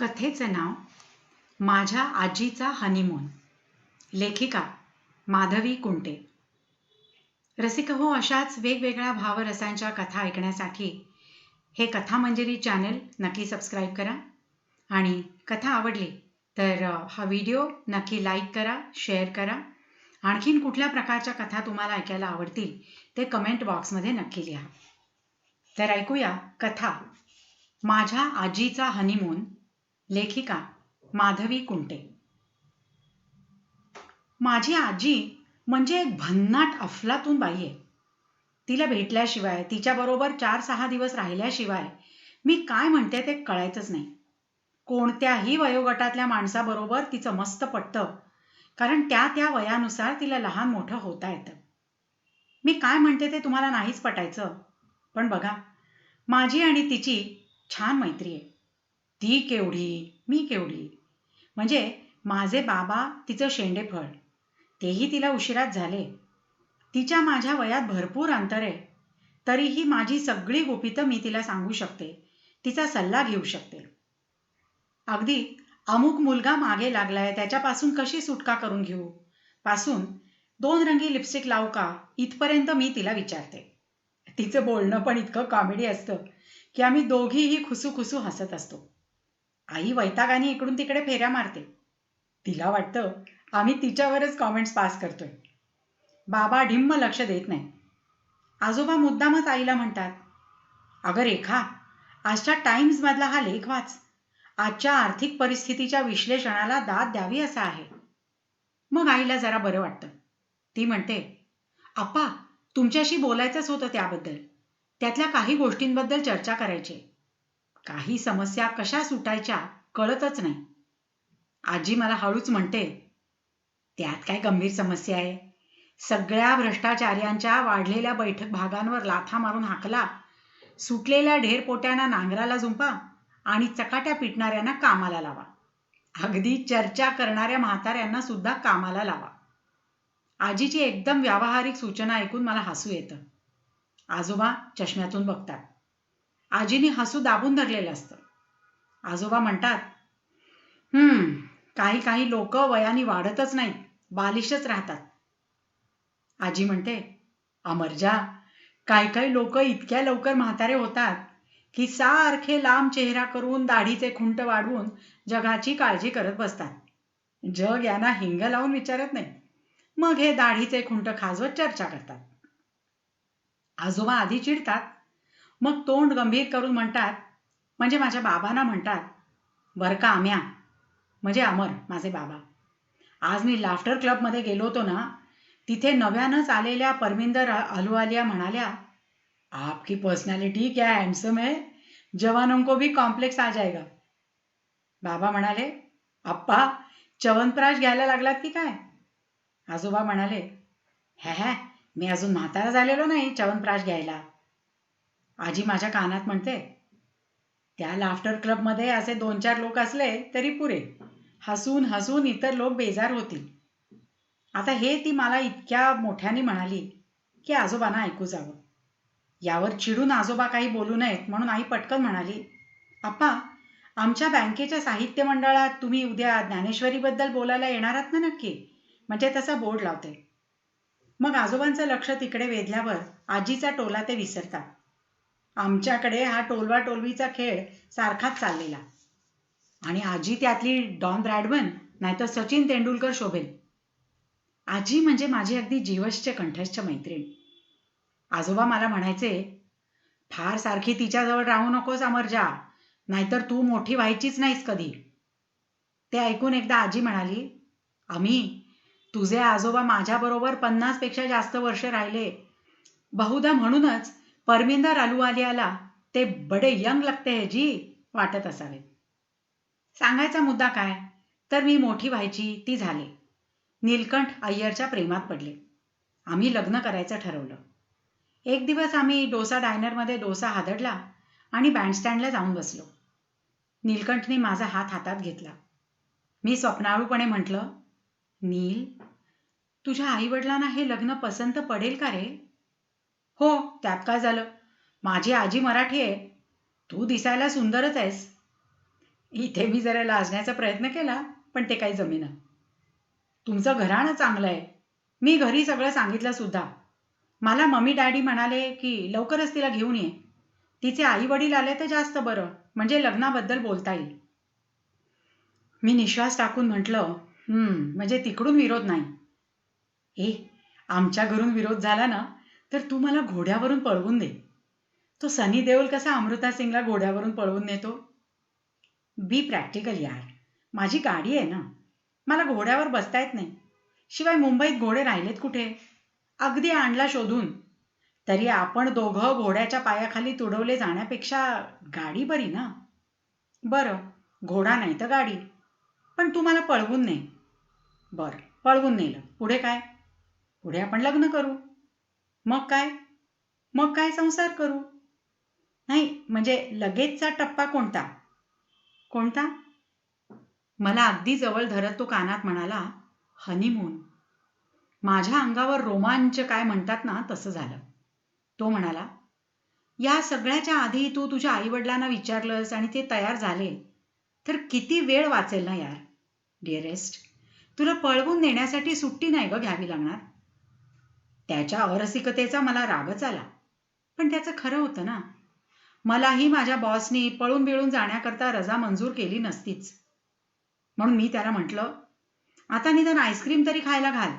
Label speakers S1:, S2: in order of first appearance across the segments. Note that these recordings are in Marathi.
S1: कथेचं नाव माझ्या आजीचा हनीमून लेखिका माधवी कुंटे. रसिक हो अशाच वेगवेगळ्या भावरसांच्या कथा ऐकण्यासाठी हे कथा कथामंजरी चॅनल नक्की सबस्क्राईब करा. आणि कथा आवडली तर हा व्हिडिओ नक्की लाईक करा शेअर करा. आणखीन कुठल्या प्रकारच्या कथा तुम्हाला ऐकायला आवडतील ते कमेंट बॉक्समध्ये नक्की लिहा. तर ऐकूया कथा. माझ्या आजीचा हनीमून लेखिका माधवी कुंटे. माझी आजी म्हणजे एक भन्नाट अफलातून बाई आहे. तिला भेटल्याशिवाय तिच्याबरोबर चार सहा दिवस राहिल्याशिवाय मी काय म्हणते ते कळायचंच नाही. कोणत्याही वयोगटातल्या माणसाबरोबर तिचं मस्त पटतं कारण त्या त्या वयानुसार तिला लहान मोठं होता येतं. मी काय म्हणते ते तुम्हाला नाहीच पटायचं. पण बघा माझी आणि तिची छान मैत्री आहे. ती केवढी मी केवढी? म्हणजे माझे बाबा तिचं शेंडेफळ. तेही तिला उशिरात झाले. तिच्या माझ्या वयात भरपूर अंतर आहे. तरीही माझी सगळी गुपितं मी तिला सांगू शकते. तिचा सल्ला घेऊ शकते. अगदी अमुक मुलगा मागे लागलाय त्याच्यापासून कशी सुटका करून घेऊ? पासून दोन रंगी लिपस्टिक लावू का? इथपर्यंत मी तिला विचारते. तिचं बोलणं पण इतकं कॉमेडी असतं की आम्ही दोघीही खुसूखुसू हसत असतो. आई वैतागाने इकडून तिकडे फेऱ्या मारते. तिला वाटतं आम्ही तिच्यावरच कॉमेंट्स पास करतोय. बाबा ढिम्म लक्ष देत नाही. आजोबा मुद्दामच आईला म्हणतात अगं रेखा आजच्या टाइम्समधला हा लेख वाच. आजच्या आर्थिक परिस्थितीच्या विश्लेषणाला दाद द्यावी असा आहे. मग आईला जरा बरं वाटतं. ती म्हणते आप्पा तुमच्याशी बोलायचंच होतं त्याबद्दल. त्यातल्या काही गोष्टींबद्दल चर्चा करायची काही समस्या कशा सुटायच्या कळतच नाही. आजी मला हळूच म्हणते त्यात काय गंभीर समस्या आहे? सगळ्या भ्रष्टाचार्यांच्या वाढलेल्या बैठक भागांवर लाथा मारून हाकला. सुटलेल्या ढेरपोट्यांना नांगराला झुंपा आणि चकाट्या पिटणाऱ्यांना कामाला लावा. अगदी चर्चा करणाऱ्या म्हाताऱ्यांना सुद्धा कामाला लावा. आजीची एकदम व्यावहारिक सूचना ऐकून मला हसू येतं. आजोबा चष्म्यातून बघतात. आजीने हसू दाबून धरलेलं असतं. आजोबा म्हणतात हम्म काही काही लोक वयाने वाढतच नाहीत बालिशच राहतात. आजी म्हणते अमरजा काही काही लोक इतक्या लवकर म्हातारे होतात की सारखे लांब चेहरा करून दाढीचे खुंट वाढवून जगाची काळजी करत बसतात. जग यांना हिंग लावून विचारत नाही. मग हे दाढीचे खुंट खाजवत चर्चा करतात. आजोबा आधी चिडतात मग तोंड गंभीर करून म्हणतात म्हणजे माझ्या बाबांना म्हणतात बरं का आम्या? म्हणजे अमर माझे बाबा. आज मी लाफ्टर क्लबमध्ये गेलो होतो ना तिथे नव्यानंच आलेल्या परमिंदर अहलुवालिया म्हणाल्या आपकी पर्सनॅलिटी क्या हँडसम है? जवानों को भी कॉम्प्लेक्स आ जाएगा. बाबा म्हणाले अप्पा च्यवनप्राश घ्यायला लागलात की काय? आजोबा म्हणाले हॅ हॅ मी अजून म्हातारा झालेलो नाही च्यवनप्राश घ्यायला. आजी माझ्या कानात म्हणते त्या लाफ्टर क्लबमध्ये असे दोन चार लोक असले तरी पुरे. हसून हसून इतर लोक बेजार होतील. आता हे ती मला इतक्या मोठ्याने म्हणाली की आजोबांना ऐकू जावं. यावर चिडून आजोबा काही बोलू नयेत म्हणून आई पटकन म्हणाली आप्पा आमच्या बँकेच्या साहित्य मंडळात तुम्ही उद्या ज्ञानेश्वरीबद्दल बोलायला येणार आहात ना नक्की? म्हणजे तसा बोर्ड लावते. मग आजोबांचं लक्ष तिकडे वेधल्यावर आजीचा टोला ते विसरतात. आमच्याकडे हा टोलवा टोलवीचा खेळ सारखाच चाललेला. आणि आजी त्यातली डॉन ब्रॅडमन नाहीतर सचिन तेंडुलकर शोभेल. आजी म्हणजे माझी अगदी जीवश्च कंठस्थ मैत्रीण. आजोबा मला म्हणायचे फार सारखी तिच्याजवळ राहू नकोस अमरजा नाहीतर तू मोठी व्हायचीच नाहीस कधी. ते ऐकून एकदा आजी म्हणाली आम्ही तुझे आजोबा माझ्याबरोबर पन्नासपेक्षा जास्त वर्ष राहिले. बहुधा म्हणूनच परमिंदर अलुवालियाला ते बडे यंग लगते हे जी वाटत असावेत सांगायचा मुद्दा काय? तर मी मोठी व्हायची ती झाले. नीलकंठ अय्यरच्या प्रेमात पडले. आम्ही लग्न करायचं ठरवलं. एक दिवस आम्ही डोसा डायनरमध्ये डोसा हादडला आणि बँडस्टँडला जाऊन बसलो. नीलकंठने माझा हात हातात घेतला. मी स्वप्नाळूपणे म्हटलं नील तुझ्या आईवडिलांना हे लग्न पसंत पडेल का रे? हो त्यात काय झालं? माझी आजी मराठी आहे. तू दिसायला सुंदरच आहेस. इथे मी जरा लाजण्याचा प्रयत्न केला पण ते काही जमेना. तुमचं घराणं चांगलं आहे. मी घरी सगळं सांगितलं सुद्धा. मला मम्मी डॅडी म्हणाले की लवकरच तिला घेऊन ये. तिचे आई वडील आले तर जास्त बरं म्हणजे लग्नाबद्दल बोलता येईल. मी निश्वास टाकून म्हटलं म्हणजे तिकडून विरोध नाही. ए आमच्या घरून विरोध झाला ना तर तू मला घोड्यावरून पळवून दे. तो सनी देओल कसा अमृता सिंगला घोड्यावरून पळवून नेतो? बी प्रॅक्टिकल यार. माझी गाडी आहे ना. मला घोड्यावर बसता येत नाही. शिवाय मुंबईत घोडे राहिलेत कुठे? अगदी आणला शोधून. तरी आपण दोघं घोड्याच्या पायाखाली तुडवले जाण्यापेक्षा गाडी बरी ना? बरं घोडा नाही तर गाडी. पण तू मला पळवून ने. बरं पळवून नेलं. पुढे काय? पुढे आपण लग्न करू. मग काय? मग काय संसार करू? नाही म्हणजे लगेचचा टप्पा कोणता? कोणता? मला अगदी जवळ धरत तो कानात म्हणाला हनीमून. माझ्या अंगावर रोमांच काय म्हणतात ना तसं झालं. तो म्हणाला या सगळ्याच्या आधी तू तुझ्या आईवडिलांना विचारलंस आणि ते तयार झाले. तर किती वेळ वाचेल ना यार? डिअरेस्ट तुला पळवून नेण्यासाठी सुट्टी नाही ग घ्यावी लागणार. त्याच्या अरसिकतेचा मला रागच आला. पण त्याचं खरं होतं ना. मलाही माझ्या बॉसनी पळून बिळून जाण्याकरता रजा मंजूर केली नसतीच. म्हणून मी त्याला म्हटलं आता निदान आईस्क्रीम तरी खायला घाल.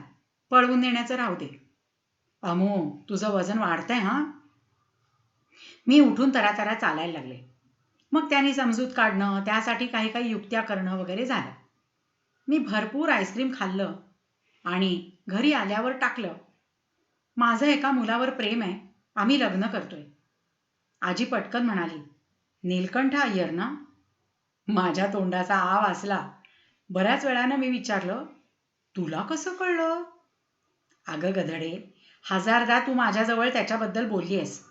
S1: पळवून नेण्याचं राहू दे. अमो तुझं वजन वाढतंय हा? मी उठून तरातरा चालायला लागले. मग त्याने समजूत काढणं त्यासाठी काही काही युक्त्या करणं वगैरे झालं. मी भरपूर आईस्क्रीम खाल्लं आणि घरी आल्यावर टाकलं. माझं एका मुलावर प्रेम आहे. आम्ही लग्न करतोय. आजी पटकन म्हणाली नीलकंठ अय्यर ना? माझ्या तोंडाचा आ वाचला बऱ्याच वेळानं मी विचारलं तुला कसं कळलं? अगं गधडे हजारदा तू माझ्याजवळ त्याच्याबद्दल बोललीयस.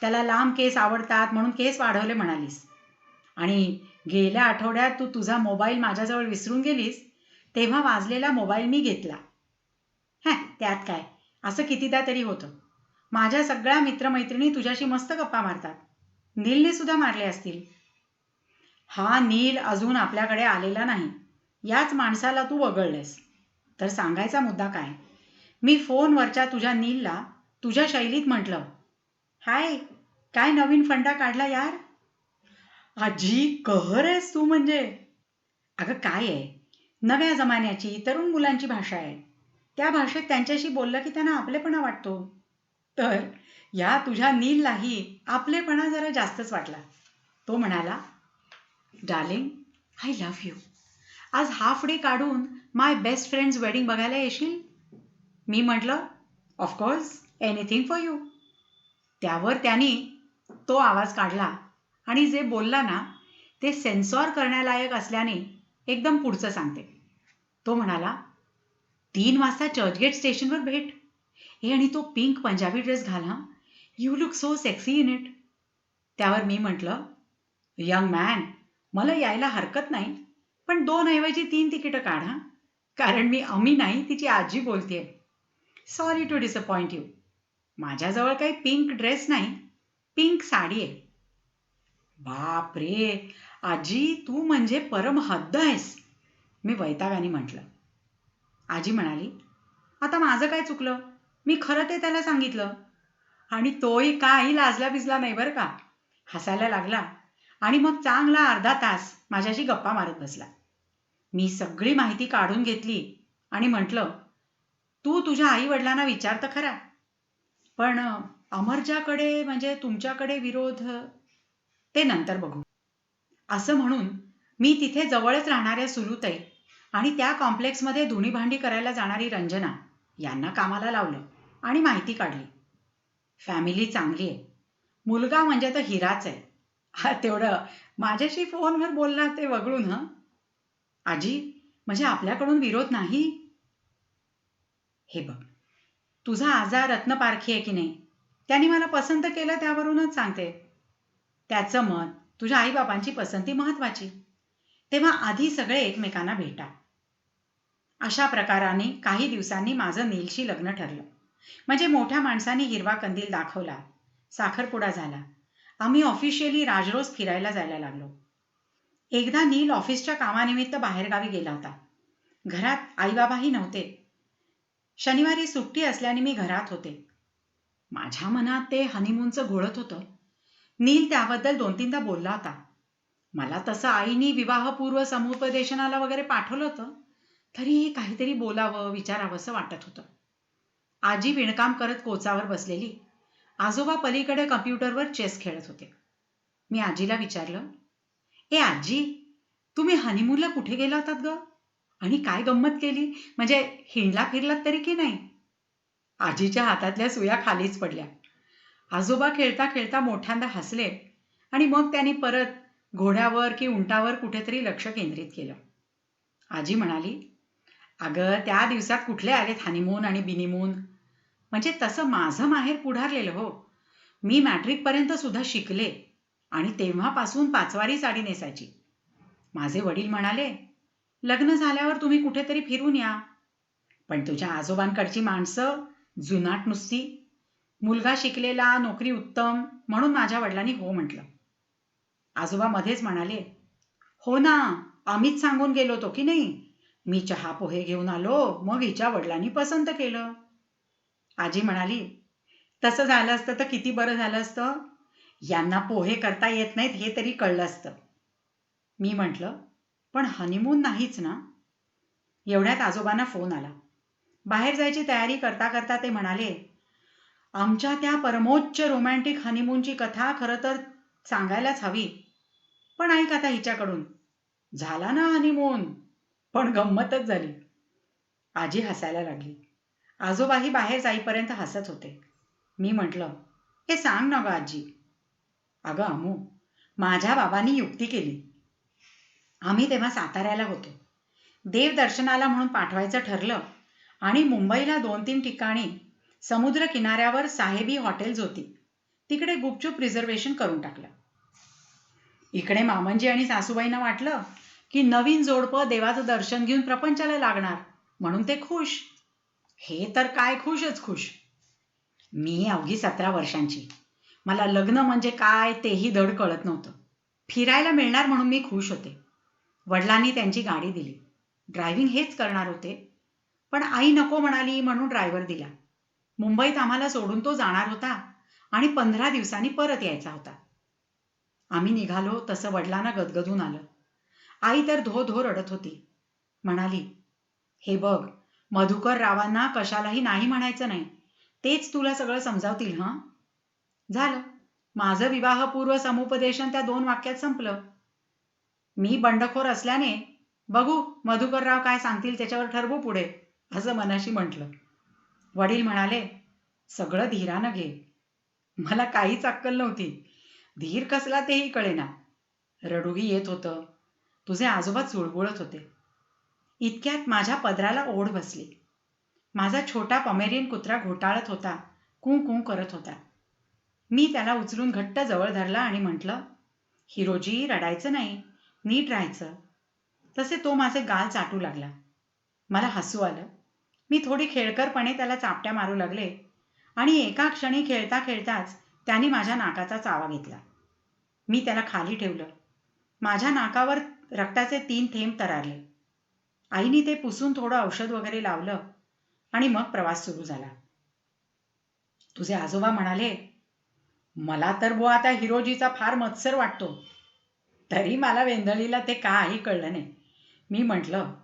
S1: त्याला लांब केस आवडतात म्हणून केस वाढवले म्हणालीस. आणि गेल्या आठवड्यात तू तुझा मोबाईल माझ्याजवळ विसरून गेलीस तेव्हा वाजलेला मोबाईल मी घेतला. हॅ त्यात काय? असं कितीदा तरी होतं. माझ्या सगळ्या मित्रमैत्रिणी तुझ्याशी मस्त गप्पा मारतात. नीलने सुद्धा मारले असतील. हा नील अजून आपल्याकडे आलेला नाही. याच माणसाला तू वगळलेस. तर सांगायचा मुद्दा काय? मी फोनवरच्या तुझ्या नीलला तुझ्या शैलीत म्हटलं हाय काय नवीन फंडा काढला यार? आजी कहर आहेस तू म्हणजे. अगं काय आहे? नव्या जमान्याची तरुण मुलांची भाषा आहे. त्या भाषेत त्यांच्याशी बोललं की त्यांना आपलेपणा वाटतो. तर या तुझ्या नीललाही आपलेपणा जरा जास्तच वाटला. तो म्हणाला डार्लिंग आय लव्ह यू आज हाफ डे काढून माय बेस्ट फ्रेंड्स वेडिंग बघायला येशील? मी म्हटलं ऑफकोर्स एनिथिंग फॉर यू त्यावर त्यांनी तो आवाज काढला आणि जे बोलला ना ते सेन्सॉर करण्यालायक असल्याने एकदम पुढचं सांगते. तो म्हणाला तीन वाजता चर्चगेट स्टेशनवर भेट. हे आणि तो पिंक पंजाबी ड्रेस घाल. हा you look so sexy in it त्यावर मी म्हटलं यंग मॅन मला यायला हरकत नाही पण दोन ऐवजी तीन तिकीटं काढा कारण मी अमी नाही तिची आजी बोलतेय. सॉरी टू डिसअपॉइंट यू माझ्याजवळ काही पिंक ड्रेस नाही पिंक साडी आहे. बाप रे आजी तू म्हणजे परम हद्द आहेस मी वैतागाने म्हटलं. आजी म्हणाली आता माझं काय चुकलं? मी खरं ते त्याला सांगितलं. आणि तोही काही लाजला बिजला नाही बरं का? हसायला लागला आणि मग चांगला अर्धा तास माझ्याशी गप्पा मारत बसला. मी सगळी माहिती काढून घेतली आणि म्हटलं तू तुझ्या आई वडिलांना विचार तर खरा. पण अमरजाकडे म्हणजे तुमच्याकडे विरोध ते नंतर बघू. असं म्हणून मी तिथे जवळच राहणाऱ्या सुरुताई आणि त्या कॉम्प्लेक्समध्ये धुणी भांडी करायला जाणारी रंजना यांना कामाला लावलं आणि माहिती काढली. फॅमिली चांगली आहे. मुलगा म्हणजे तर हिराच आहे. हा तेवढं माझ्याशी फोनवर बोलला ते वगळून हं? आजी म्हणजे आपल्याकडून विरोध नाही? हे बघ तुझा आजार रत्नपारखी आहे की नाही? त्यांनी मला पसंत केलं त्यावरूनच सांगते. त्याचं मत तुझ्या आईबाबांची पसंती महत्वाची. तेव्हा आधी सगळे एकमेकांना भेटा. अशा प्रकाराने काही दिवसांनी माझं नीलशी लग्न ठरलं. म्हणजे मोठ्या माणसांनी हिरवा कंदील दाखवला. साखरपुडा झाला. आम्ही ऑफिशियली राजरोज फिरायला जायला लागलो. एकदा नील ऑफिसच्या कामानिमित्त बाहेरगावी गेला होता. घरात आईबाबाही नव्हते. शनिवारी सुट्टी असल्याने मी घरात होते. माझ्या मनात ते हनीमूनचं घोळत होतं. नील त्याबद्दल दोन तीनदा बोलला होता. मला तसं आईनी विवाहपूर्व समुपदेशनाला वगैरे पाठवलं होतं. तरीही काहीतरी बोलावं विचारावं असं वाटत होतं. आजी विणकाम करत कोचावर बसलेली. आजोबा पलीकडे कम्प्युटरवर चेस खेळत होते. मी आजीला विचारलं ए आजी तुम्ही हनीमूनला कुठे गेला होतात ग? आणि काय गंमत केली? म्हणजे हिंडला फिरलात तरी की नाही? आजीच्या हातातल्या सुया खालीच पडल्या. आजोबा खेळता खेळता मोठ्यांदा हसले आणि मग त्यांनी परत घोड्यावर की उंटावर कुठेतरी लक्ष केंद्रित केलं. आजी म्हणाली अगं त्या दिवसात कुठले आलेत हनीमून आणि बिनीमून म्हणजे तसं माझं माहेर पुढारलेलं हो. मी मॅट्रिकपर्यंत सुद्धा शिकले आणि तेव्हापासून पाचवारी साडी नेसायची. माझे वडील म्हणाले लग्न झाल्यावर तुम्ही कुठेतरी फिरून या. पण तुझ्या आजोबांकडची माणसं जुनाट नुसती. मुलगा शिकलेला नोकरी उत्तम म्हणून माझ्या वडिलांनी हो म्हटलं. आजोबा मध्येच म्हणाले हो ना आम्हीच सांगून गेलो होतो की नाही? मी चहा पोहे घेऊन आलो मग हिच्या वडिलांनी पसंत केलं. आजी म्हणाली तसं झालं असतं तर किती बरं झालं असतं? यांना पोहे करता येत नाहीत हे तरी कळलं असतं. मी म्हटलं पण हनीमून नाहीच ना? एवढ्यात आजोबांना फोन आला. बाहेर जायची तयारी करता करता ते म्हणाले आमच्या त्या परमोच्च रोमॅन्टिक हनीमूनची कथा खरं तर सांगायलाच हवी. पण ऐक आता हिच्याकडून. झाला ना हनीमून पण गंमतच झाली. आजी हसायला लागली. आजोबाही बाहेर जाईपर्यंत हसत होते. मी म्हटलं हे सांग ना ग आजी. अगं अमू माझ्या बाबांनी युक्ती केली. आम्ही तेव्हा साताऱ्याला होतो. देवदर्शनाला म्हणून पाठवायचं ठरलं आणि मुंबईला दोन तीन ठिकाणी समुद्र किनाऱ्यावर साहेबी हॉटेल्स होती तिकडे गुपचूप रिझर्वेशन करून टाकलं. इकडे मामंजी आणि सासूबाईंना वाटलं की नवीन जोडपं देवाचं दर्शन घेऊन प्रपंचाला लागणार. म्हणून ते खुश. हे तर काय खुशच खुश. मी अवघी सतरा वर्षांची. मला लग्न म्हणजे काय तेही धड कळत नव्हतं. फिरायला मिळणार म्हणून मी खुश होते. वडिलांनी त्यांची गाडी दिली. ड्रायव्हिंग हेच करणार होते. पण आई नको म्हणाली म्हणून ड्रायव्हर दिला. मुंबईत आम्हाला सोडून तो जाणार होता आणि पंधरा दिवसांनी परत यायचा होता. आम्ही निघालो तसं वडिलांना गदगदून आलं. आई तर धो धो रडत होती. म्हणाली हे बघ मधुकर रावांना कशालाही नाही म्हणायचं नाही. तेच तुला सगळं समजावतील हं? झालं. माझं विवाहपूर्व समुपदेशन त्या दोन वाक्यात संपलं. मी बंडखोर असल्याने बघू मधुकरराव काय सांगतील त्याच्यावर ठरवू पुढे असं मनाशी म्हटलं. वडील म्हणाले सगळं धीरानं घे. मला काहीच अक्कल नव्हती. धीर कसला तेही कळेना. रडूही येत होतं. तुझे आजोबा चुळबुळत होते. इतक्यात माझ्या पदराला ओढ बसली. माझा छोटा पमेरियन कुत्रा घोटाळत होता कू कू करत होता. मी त्याला उचलून घट्ट जवळ धरला आणि म्हटलं हिरोजी रडायचं नाही नीट राहायचं. तसे तो माझे गाल चाटू लागला. मला हसू आलं. मी थोडी खेळकरपणे त्याला चापट्या मारू लागले आणि एका क्षणी खेळता खेळताच त्याने माझ्या नाकाचा चावा घेतला. मी त्याला खाली ठेवलं. माझ्या नाकावर रक्ताचे तीन थेंब तरारले. आईने ते पुसून थोडं औषध वगैरे लावलं आणि मग प्रवास सुरू झाला. तुझे आजोबा म्हणाले मला तर बुवा आता हिरोजीचा फार मत्सर वाटतो. तरी मला वेंदळीला ते काही कळलं नाही. मी म्हटलं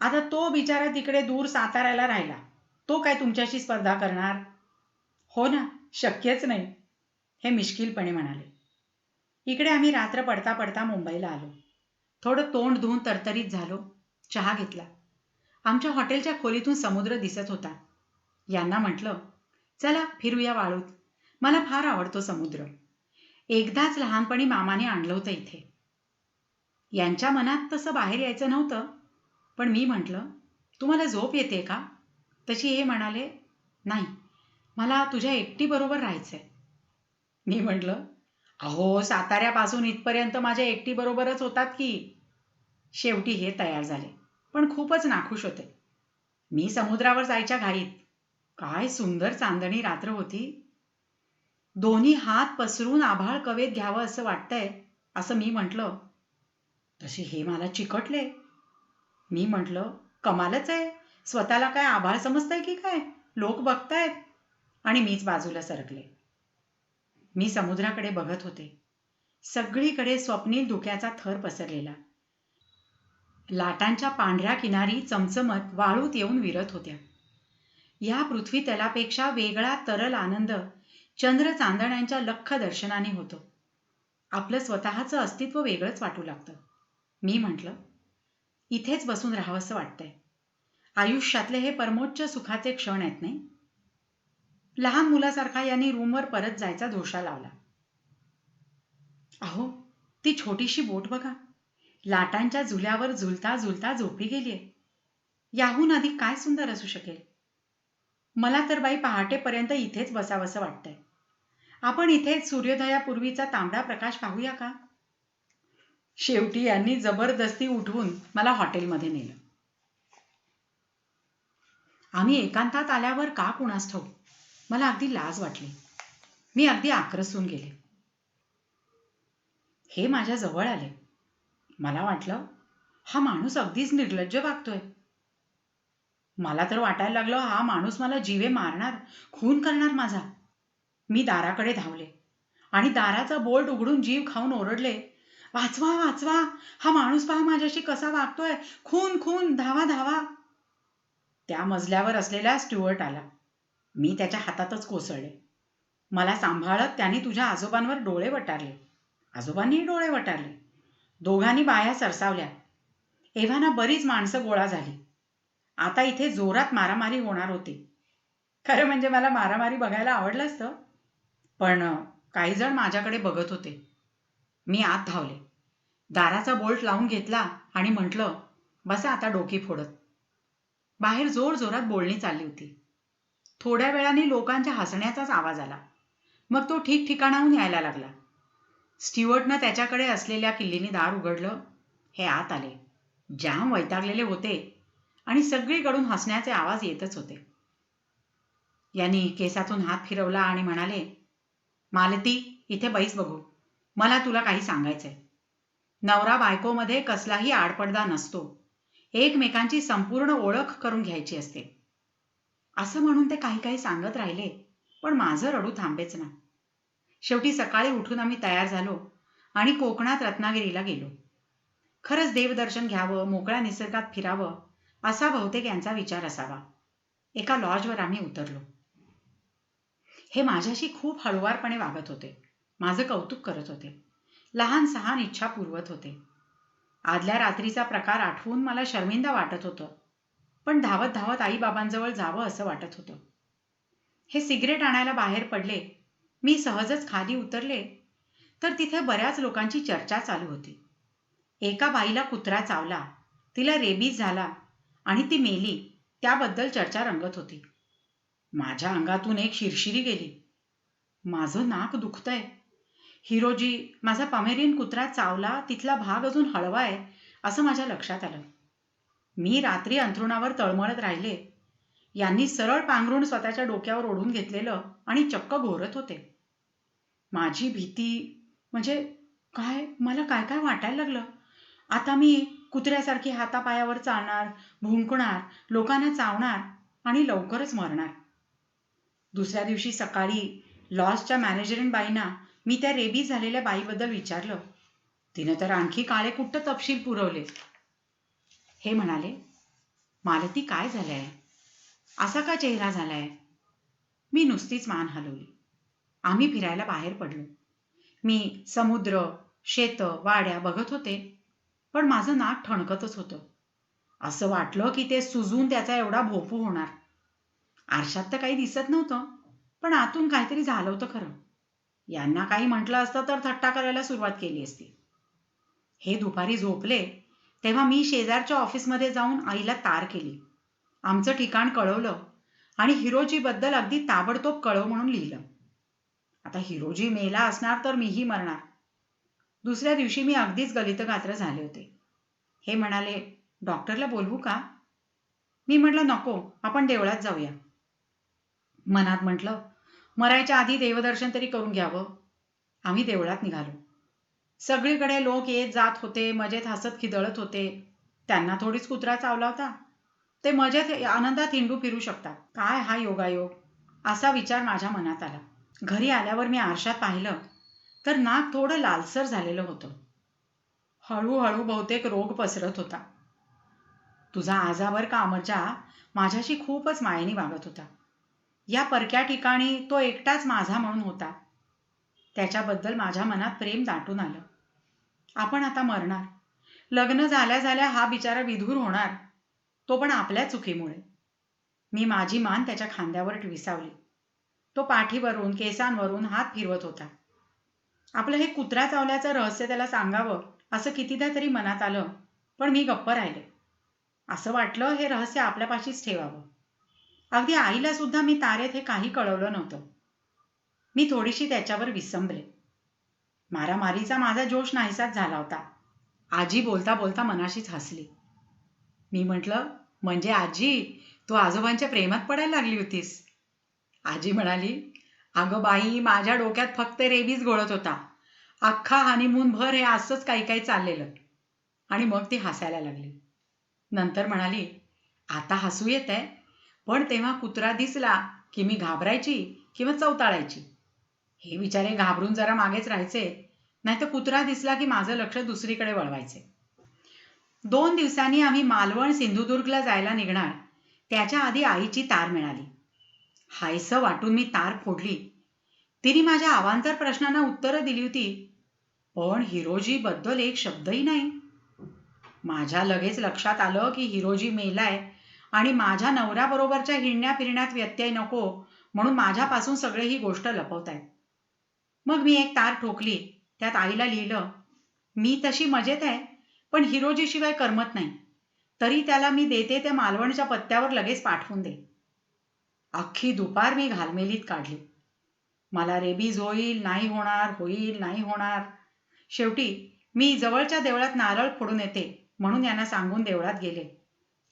S1: आता तो बिचारा तिकडे दूर साताऱ्याला राहिला. तो काय तुमच्याशी स्पर्धा करणार? हो ना शक्यच नाही हे मिश्किलपणे म्हणाले. इकडे आम्ही रात्र पडता पडता मुंबईला आलो. थोडं तोंड धुवून तरतरीत झालो. चहा घेतला. आमच्या हॉटेलच्या खोलीतून समुद्र दिसत होता. यांना म्हटलं चला फिरूया वाळूत. मला फार आवडतो समुद्र. एकदाच लहानपणी मामाने आणलं होतं इथे. यांच्या मनात तसं बाहेर यायचं नव्हतं. पण मी म्हटलं तुम्हाला झोप येते का? तशी हे म्हणाले नाही. मला तुझ्या एकटीबरोबर राहायचंय. मी म्हटलं अहो साताऱ्यापासून इथपर्यंत माझ्या एकटीबरोबरच होतात की? शेवटी हे तयार झाले. पण खूपच नाखुश होते. मी समुद्रावर जायच्या घाईत. काय सुंदर चांदणी रात्र होती. दोन्ही हात पसरून आभाळ कवेत घ्यावं असं वाटतंय असं मी म्हटलं. तशी हे मला चिकटले. मी म्हटलं कमालच आहे. स्वतःला काय आभाळ समजतंय की काय? लोक बघतायत. आणि मीच बाजूला सरकले. मी समुद्राकडे बघत होते. सगळीकडे स्वप्नील धुक्याचा थर पसरलेला. लाटांच्या पांढऱ्या किनारी चमचमत वाळूत येऊन विरत होत्या. या पृथ्वी तलापेक्षा वेगळा तरल आनंद चंद्र चांदण्यांच्या लख दर्शनाने होतो. आपलं स्वतःचं अस्तित्व वेगळंच वाटू लागतं. मी म्हटलं इथेच बसून राहावंसं वाटतंय. आयुष्यातले हे परमोच्च सुखाचे क्षण आहेत नाही? लहान मुलासारखा यांनी रूमवर परत जायचा धोशा लावला. अहो ती छोटीशी बोट बघा. लाटांच्या झुल्यावर झुलता झुलता झोपी गेलीय. याहून अधिक काय सुंदर असू शकेल? मला तर बाई पहाटेपर्यंत इथेच बसावंसं वाटतंय. आपण इथेच सूर्योदयापूर्वीचा तांबडा प्रकाश पाहूया का? शेवटी यांनी जबरदस्ती उठवून मला हॉटेलमध्ये नेलं. आम्ही एकांतात आल्यावर का कुणास ठाऊ मला अगदी लाज वाटली. मी अगदी आक्रसून गेले. हे माझ्या जवळ आले. मला वाटलं हा माणूस अगदीच निर्लज्ज वागतोय. मला तर वाटायला लागलं हा माणूस मला जीवे मारणार खून करणार माझा. मी दाराकडे धावले आणि दाराचा बोल्ट उघडून जीव खाऊन ओरडले वाचवा वाचवा हा माणूस पहा माझ्याशी कसा वागतोय. खून खून धावा धावा. त्या मजल्यावर असलेला स्टुअर्ट आला. मी त्याच्या हातातच कोसळले. मला सांभाळत त्याने तुझ्या आजोबांवर डोळे वटारले. आजोबांनीही डोळे वटारले. दोघांनी बाया सरसावल्या. एव्हाना बरीच माणसं गोळा झाली. आता इथे जोरात मारामारी होणार होती. खरं म्हणजे मला मारामारी बघायला आवडलं असतं. पण काही जण माझ्याकडे बघत होते. मी आत धावले. दाराचा बोल्ट लावून घेतला आणि म्हटलं बसा आता डोकी फोडत. बाहेर जोर जोरात बोलणी चालली होती. थोड्या वेळाने लोकांच्या हसण्याचाच आवाज आला. मग तो ठिकठिकाणाहून यायला लागला. स्टीवर्टनं त्याच्याकडे असलेल्या किल्लीने दार उघडलं. हे आत आले. जाम वैतागलेले होते. आणि सगळीकडून हसण्याचे आवाज येतच होते. यांनी केसातून हात फिरवला आणि म्हणाले मालती इथे बैस बघू. मला तुला काही सांगायचंय. नवरा बायकोमध्ये कसलाही आडपडदा नसतो. एकमेकांची संपूर्ण ओळख करून घ्यायची असते. असं म्हणून ते काही काही सांगत राहिले पण माझं रडू थांबेच ना शेवटी सकाळी उठून आम्ही तयार झालो आणि कोकणात रत्नागिरीला गेलो. खरंच देवदर्शन घ्यावं मोकळ्या निसर्गात फिरावं असा बहुतेक यांचा विचार असावा. एका लॉजवर आम्ही उतरलो. हे माझ्याशी खूप हळुवारपणे वागत होते. माझं कौतुक करत होते. लहान सहान इच्छा पुरवत होते. आदल्या रात्रीचा प्रकार आठवून मला शर्मिंदा वाटत होतं. पण धावत धावत आईबाबांजवळ जावं असं वाटत होतं. हे सिगरेट आणायला बाहेर पडले. मी सहजच खाली उतरले. तर तिथे बऱ्याच लोकांची चर्चा चालू होती. एका बाईला कुत्रा चावला. तिला रेबीज झाला आणि ती मेली. त्याबद्दल चर्चा रंगत होती. माझ्या अंगातून एक शिरशिरी गेली. माझं नाक दुखतंय. हिरोजी माझा पमेरियन कुत्रा चावला तिथला भाग अजून हळवा आहे असं माझ्या लक्षात आलं. मी रात्री अंथरुणावर तळमळत राहिले. यांनी सरळ पांघरून स्वतःच्या डोक्यावर ओढून घेतलेलं आणि चक्क घोरत होते. माझी भीती म्हणजे काय मला काय काय वाटायला लागलं? आता मी कुत्र्यासारखी हातापायावर चालणार भुंकणार लोकांना चावणार आणि लवकरच मरणार. दुसऱ्या दिवशी सकाळी लॉजच्या मॅनेजरीन बाईंना मी त्या रेबी झालेल्या बाईबद्दल विचारलं. तिनं तर आणखी काळे कुट्ट तपशील पुरवले. हे म्हणाले मालती काय झालंय? असा का चेहरा झालाय? मी नुसतीच मान हलवली. आम्ही फिरायला बाहेर पडलो. मी समुद्र शेत वाड्या बघत होते पण माझं नाक ठणकतच होतं. असं वाटलं की ते सुजून त्याचा एवढा भोपू होणार. आरशात तर काही दिसत नव्हतं पण आतून काहीतरी झालं होतं खरं. यांना काही म्हटलं असतं तर थट्टा करायला सुरुवात केली असती. हे दुपारी झोपले तेव्हा मी शेजारच्या ऑफिसमध्ये जाऊन आईला तार केली. आमचं ठिकाण कळवलं आणि हिरोजीबद्दल अगदी ताबडतोब कळव म्हणून लिहिलं. आता हिरोजी मेला असणार तर मीही मरणार. दुसऱ्या दिवशी मी अगदीच गलितगात्र झाले होते. हे म्हणाले डॉक्टरला बोलवू का? मी म्हटलं नको आपण देवळात जाऊया. मनात म्हटलं मरायच्या आधी देवदर्शन तरी करून घ्यावं. आम्ही देवळात निघालो. सगळीकडे लोक येत जात होते मजेत हसत खिदळत होते. त्यांना थोडीच कुत्रा चावला होता. ते मजेत आनंदात हिंडू फिरू शकतात. काय हा योगायोग? असा विचार माझ्या मनात आला. घरी आल्यावर मी आरशात पाहिलं तर नाक थोडं लालसर झालेलं होतं. हळूहळू बहुतेक रोग पसरत होता. तुझा आजावर का अमरजा माझ्याशी खूपच मायेनी वागत होता. या परक्या ठिकाणी तो एकटाच माझा म्हणून होता. त्याच्याबद्दल माझ्या मनात प्रेम दाटून आलं. आपण आता मरणार. लग्न झाल्या झाल्या हा बिचारा विधूर होणार. तो पण आपल्या चुकीमुळे. मी माझी मान त्याच्या खांद्यावर विसावली. तो पाठीवरून केसांवरून हात फिरवत होता. आपलं हे कुत्रा चावल्याचं रहस्य त्याला सांगावं असं कितीदा तरी मनात आलं पण मी गप्प राहिले. असं वाटलं हे रहस्य आपल्यापाशीच ठेवावं. अगदी आईला सुद्धा मी तारेत हे काही कळवलं नव्हतं. मी थोडीशी त्याच्यावर विसंबले. मारामारीचा माझा जोश नाहीसाच झाला होता. आजी बोलता बोलता मनाशीच हसली. मी म्हटलं म्हणजे आजी तू आजोबांच्या प्रेमात पडायला लागली होतीस. आजी म्हणाली अगं बाई माझ्या डोक्यात फक्त रेबीज गोळत होता. अख्खा हानिमून भर हे असंच काही काही चाललेलं. आणि मग ती हसायला लागली. नंतर म्हणाली आता हसू येत आहे पण तेव्हा कुत्रा दिसला की मी घाबरायची किंवा चवताळायची हे बिचारे घाबरून जरा मागेच राहायचे. नाहीतर कुत्रा दिसला की माझं लक्ष दुसरीकडे वळवायचे. दोन दिवसांनी आम्ही मालवण सिंधुदुर्गला जायला निघणार. त्याच्या आधी आईची तार मिळाली. हायसं वाटून मी तार फोडली. तिने माझ्या अवांतर प्रश्नांना उत्तरं दिली होती. पण हिरोजीबद्दल एक शब्दही नाही. माझ्या लगेच लक्षात आलं की हिरोजी मेलाय आणि माझ्या नवऱ्याबरोबरच्या हिंडण्या फिरण्यात व्यत्यय नको म्हणून माझ्यापासून सगळे ही गोष्ट लपवतायत. मग मी एक तार ठोकली. त्यात आईला लिहिलं मी तशी मजेत आहे पण हिरोजी शिवाय करमत नाही. तरी त्याला मी देते त्या मालवणच्या पत्त्यावर लगेच पाठवून दे. अख्खी दुपार मी घालमेलीत काढली. मला रेबीज होईल नाही होणार होईल नाही होणार. शेवटी मी जवळच्या देवळात नारळ फोडून येते म्हणून यांना सांगून देवळात गेले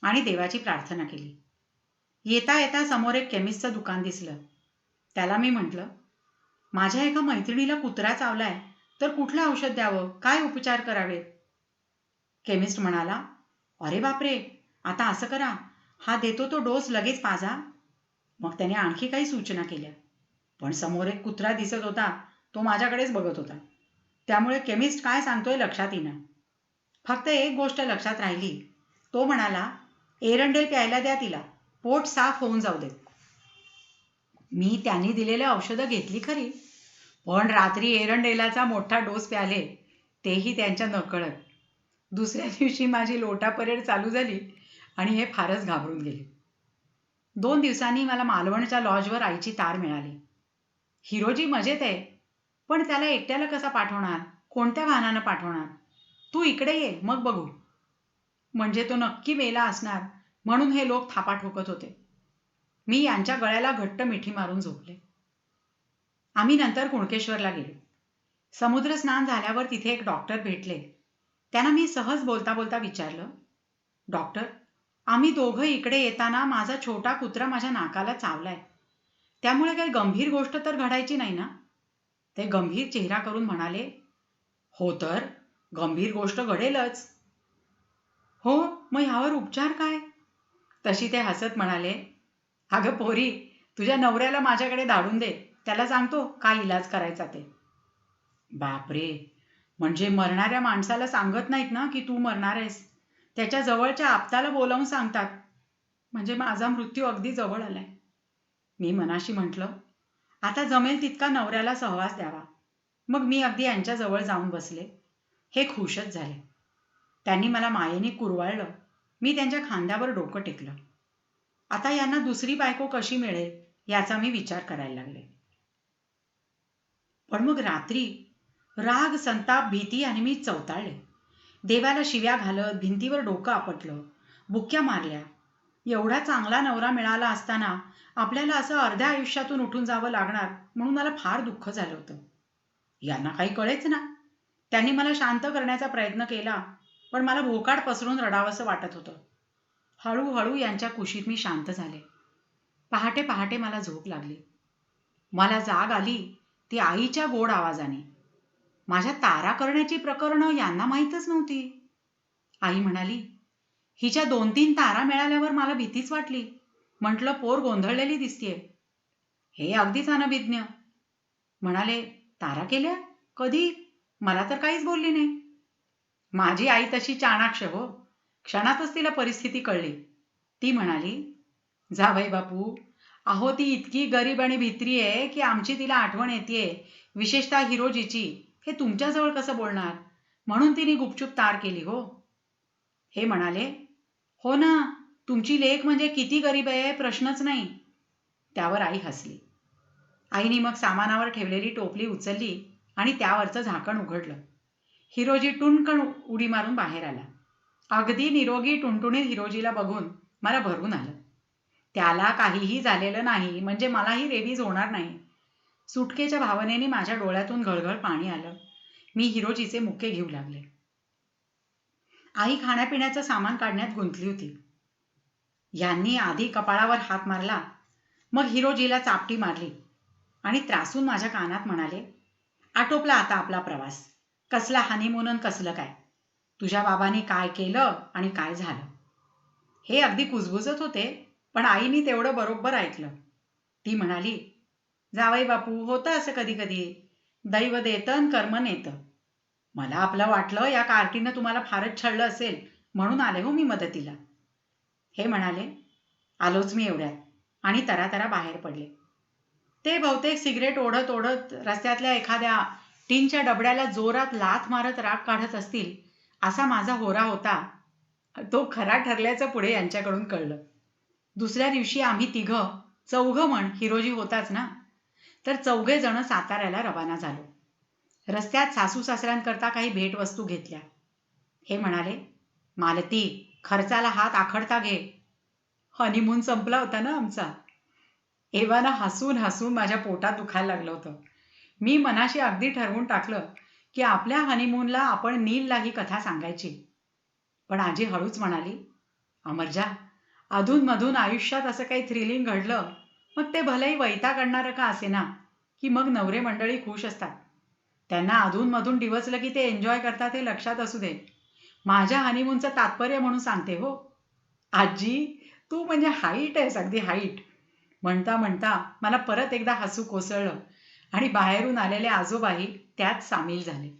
S1: आणि देवाची प्रार्थना केली. येता येता समोर एक केमिस्टचं दुकान दिसलं. त्याला मी म्हटलं माझ्या एका मैत्रिणीला कुत्रा चावलाय तर कुठलं औषध द्यावं? काय उपचार करावेत? केमिस्ट म्हणाला अरे बापरे आता असं करा. हा देतो तो डोस लगेच पाजा. मग त्याने आणखी काही सूचना केल्या. पण समोर एक कुत्रा दिसत होता तो माझ्याकडेच बघत होता. त्यामुळे केमिस्ट काय सांगतोय लक्षात येईना. फक्त एक गोष्ट लक्षात राहिली. तो म्हणाला एरंडेल प्यायला द्या तिला. पोट साफ होऊन जाऊ दे मी त्यांनी दिलेले औषधं घेतली खरी. पण रात्री एरंडेलाचा मोठा डोस प्याले तेही त्यांच्या नकळत. दुसऱ्या दिवशी माझी लोटा परेड चालू झाली आणि हे फारच घाबरून गेले. दोन दिवसांनी मला मालवणच्या लॉजवर आईची तार मिळाली. हिरोजी मजेत आहे पण त्याला एकट्याला कसा पाठवणार? कोणत्या वाहनानं पाठवणार? तू इकडे ये मग बघू. म्हणजे तो नक्की मेला असणार म्हणून हे लोक थापा ठोकत होते. मी यांच्या गळ्याला घट्ट मिठी मारून झोपले. आम्ही नंतर कुणकेश्वरला गेलो. समुद्र स्नान झाल्यावर तिथे एक डॉक्टर भेटले. त्यांना मी सहज बोलता बोलता विचारलं डॉक्टर आम्ही दोघं इकडे येताना माझा छोटा कुत्रा माझ्या नाकाला चावलाय. त्यामुळे काही गंभीर गोष्ट तर घडायची नाही ना? ते गंभीर चेहरा करून म्हणाले हो तर गंभीर गोष्ट घडेलच. हो मग ह्यावर उपचार काय? तशी ते हसत म्हणाले अगं पोरी तुझ्या नवऱ्याला माझ्याकडे धाडून दे. त्याला सांगतो काय इलाज करायचा ते. बापरे म्हणजे मरणाऱ्या माणसाला सांगत नाहीत ना की तू मरणार आहेस? त्याच्या जवळच्या आपताला बोलावून सांगतात. म्हणजे माझा मृत्यू अगदी जवळ आलाय. मी मनाशी म्हटलं आता जमेल तितका नवऱ्याला सहवास द्यावा. मग मी अगदी यांच्या जवळ जाऊन बसले. हे खुशच झाले. त्यांनी मला मायेने कुरवाळलं. मी त्यांच्या खांद्यावर डोकं टेकलं. आता यांना दुसरी बायको कशी मिळेल याचा मी विचार करायला लागले. पण मग रात्री राग संताप भीती आणि मी चवताळले. देवाला शिव्या घालत भिंतीवर डोकं आपटलं बुक्या मारल्या. एवढा चांगला नवरा मिळाला असताना आपल्याला असं अर्ध्या आयुष्यातून उठून जावं लागणार म्हणून मला फार दुःख झालं होतं. यांना काही कळेच ना. त्यांनी मला शांत करण्याचा प्रयत्न केला पण मला भोकाड पसरून रडावंसं वाटत होतं. हळूहळू यांच्या कुशीत मी शांत झाले. पहाटे पहाटे मला झोप लागली. मला जाग आली ती आईच्या गोड आवाजाने. माझ्या तारा करण्याची प्रकरणं यांना माहीतच नव्हती. आई म्हणाली हिच्या दोन तीन तारा मिळाल्यावर मला भीतीच वाटली. म्हटलं पोर गोंधळलेली दिसतीये. हे अगदीच अनभिज्ञ म्हणाले तारा केल्या? कधी? मला तर काहीच बोलली नाही. माझी आई तशी चाणाक्ष हो. क्षणातच तिला परिस्थिती कळली. ती म्हणाली जावई बापू अहो ती इतकी गरीब आणि भित्री आहे की आमची तिला आठवण येते विशेषतः हिरोजीची. हे तुमच्याजवळ कसं बोलणार? म्हणून तिने गुपचूप तार केली हो. हे म्हणाले हो ना तुमची लेख म्हणजे किती गरीब आहे प्रश्नच नाही. त्यावर आई हसली. आईने मग सामानावर ठेवलेली टोपली उचलली आणि त्यावरचं झाकण उघडलं. हिरोजी टुणकण उडी मारून बाहेर आला. अगदी निरोगी टुणटुणीत हिरोजीला बघून मला भरून आलं. त्याला काहीही झालेलं नाही म्हणजे मलाही रेबीज होणार नाही. सुटकेच्या भावनेने माझ्या डोळ्यातून घळघळ पाणी आलं. मी हिरोजीचे मुक्के घेऊ लागले. आई खाण्यापिण्याचं सामान काढण्यात गुंतली होती. यांनी आधी कपाळावर हात मारला मग हिरोजीला चापटी मारली आणि त्रासून माझ्या कानात म्हणाले आटोपला आता आपला प्रवास. कसला हनीमून कसलं काय? तुझ्या बाबांनी काय केलं आणि काय झालं? हे अगदी कुजबुजत होते पण आईनी तेवढं बरोबर ऐकलं. ती म्हणाली जावई बापू होतं असं कधी कधी दैव देतं कर्म नेतं. मला आपलं वाटलं या कार्टीनं तुम्हाला फारच छळलं असेल म्हणून आले हो मी मदतीला. हे म्हणाले आलोच मी एवढ्यात. आणि तरातरा बाहेर पडले. ते बहुतेक सिगरेट ओढत ओढत रस्त्यातल्या एखाद्या टीनच्या डबड्याला जोरात लाथ मारत राग काढत असतील असा माझा होरा होता. तो खरा ठरल्याचं पुढे यांच्याकडून कळलं. दुसऱ्या दिवशी आम्ही तिघं चौघं म्हण हिरोजी होताच ना? तर चौघे जण साताऱ्याला रवाना झालो. रस्त्यात सासू सासऱ्यांकरता काही भेटवस्तू घेतल्या. हे म्हणाले मालती खर्चाला हात आखडता घे. हनीमून संपला होता ना आमचा. एव्हाना हसून हसून माझ्या पोटात दुखायला लागलं होतं. मी मनाशी अगदी ठरवून टाकलं की आपल्या हनीमूनला आपण नीलला ही कथा सांगायची. पण आजी हळूच म्हणाली अमरजा अधूनमधून आयुष्यात असं काही थ्रिलिंग घडलं मग ते भलेही वैता काढणारं का असे ना की मग नवरे मंडळी खुश असतात. त्यांना अधूनमधून डिवचलं की ते एन्जॉय करतात हे लक्षात असू दे. माझ्या हनीमूनचं तात्पर्य म्हणून सांगते हो. आजी तू म्हणजे हाईट आहेस अगदी हाईट. म्हणता म्हणता मला परत एकदा हसू कोसळलं आणि बाहेरून आलेले आजोबाही त्यात सामील झाले.